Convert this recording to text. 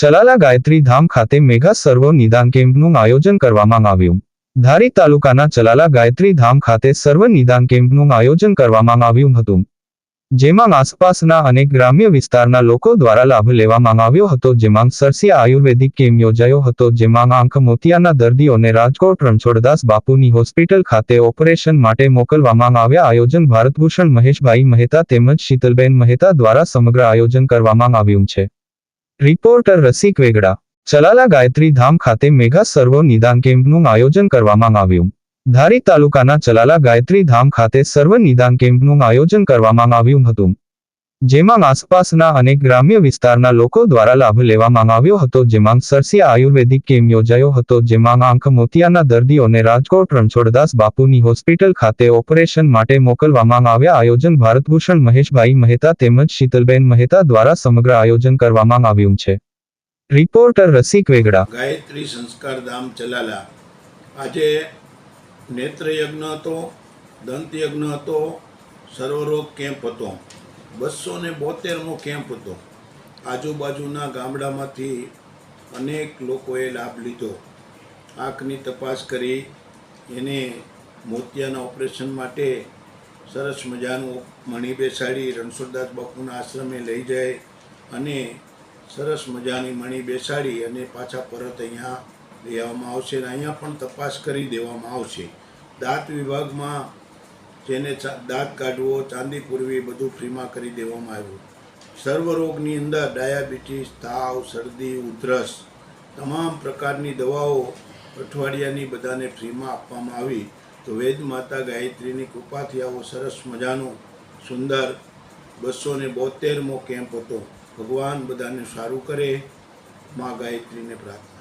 ચલાલા ગાયત્રી ધામ ખાતે મેગા સર્વ નિદાન કેમ્પનું આયોજન કરવામાં આવ્યું. ધારી તાલુકાના ચલાલા ગાયત્રી ધામ ખાતે સર્વ નિદાન કેમ્પનું આયોજન કરવામાં આવ્યું હતું. જેમાં આસપાસના અનેક ગ્રામ્ય વિસ્તારના લોકો દ્વારા લાભ લેવામાં આવ્યો હતો. જેમાં સરસી આયુર્વેદિક કેમ્પ યોજાયો હતો. જેમાં આંખ મોતિયાના દર્દીઓને રાજકોટ રણછોડદાસ બાપુની હોસ્પિટલ ખાતે ઓપરેશન માટે મોકલવામાં આવ્યા. આયોજન ભારતભૂષણ મહેશભાઈ મહેતા તેમજ શીતલબેન મહેતા દ્વારા સમગ્ર આયોજન કરવામાં આવ્યું છે. રિપોર્ટર રસિક વેગડા, ચલાલા ગાયત્રી ધામ ખાતે મેગા સર્વ નિદાન કેમ્પનું આયોજન કરવામાં આવ્યું. ધારી તાલુકાના ચલાલા ગાયત્રી ધામ ખાતે સર્વ નિદાન કેમ્પનું આયોજન કરવામાં આવ્યું હતું. જેમાં આસપાસના અનેક ગ્રામ્ય વિસ્તારના લોકો દ્વારા લાભ લેવામાં આવ્યો હતો. જેમાં સરસી આયુર્વેદિક કેમ્પ યોજાયો હતો. જેમાં આંખ મોતિયાના દર્દીઓને રાજકોટ રણછોડદાસ બાપુની હોસ્પિટલ ખાતે ઓપરેશન માટે મોકલવામાં આવ્યા. આયોજન ભારતભૂષણ મહેશભાઈ મહેતા તેમજ શીતલબેન મહેતા દ્વારા સમગ્ર આયોજન કરવામાં આવ્યું છે. રિપોર્ટર રસિક વેગડા. ગાયત્રી સંસ્કાર ધામ ચલાલા. આજે નેત્રયજ્ઞ હતો, દંતયજ્ઞ હતો, સર્વરોગ કેમ્પ હતો. બસો ને બોતેરમો કેમ્પ હતો. આજુબાજુના ગામડામાંથી અનેક લોકોએ લાભ લીધો. આંખની તપાસ કરી, એને મોતિયાના ઓપરેશન માટે સરસ મજાનું મણી બેસાડી, રણછોડદાસ બાપુના આશ્રમે લઈ જાય અને સરસ મજાની મણી બેસાડી અને પાછા પરત અહીંયા લઈ આવવામાં આવશે અને અહીંયા પણ તપાસ કરી દેવામાં આવશે. દાંત વિભાગમાં જેને દાંત કાઢવો, ચાંદી પૂરવી, બધું ફ્રીમાં કરી દેવામાં આવ્યું. સર્વ રોગની અંદર ડાયાબિટીસ, તાવ, શરદી, ઉધરસ, તમામ પ્રકારની દવાઓ અઠવાડિયાની બધાને ફ્રીમાં આપવામાં આવી. તો વેદ માતા ગાયત્રીની કૃપાથી આવો સરસ મજાનો, સુંદર બસો ને બોતેરમો કેમ્પ હતો. ભગવાન બધાને સારું કરે. મા ગાયત્રીને પ્રાર્થના.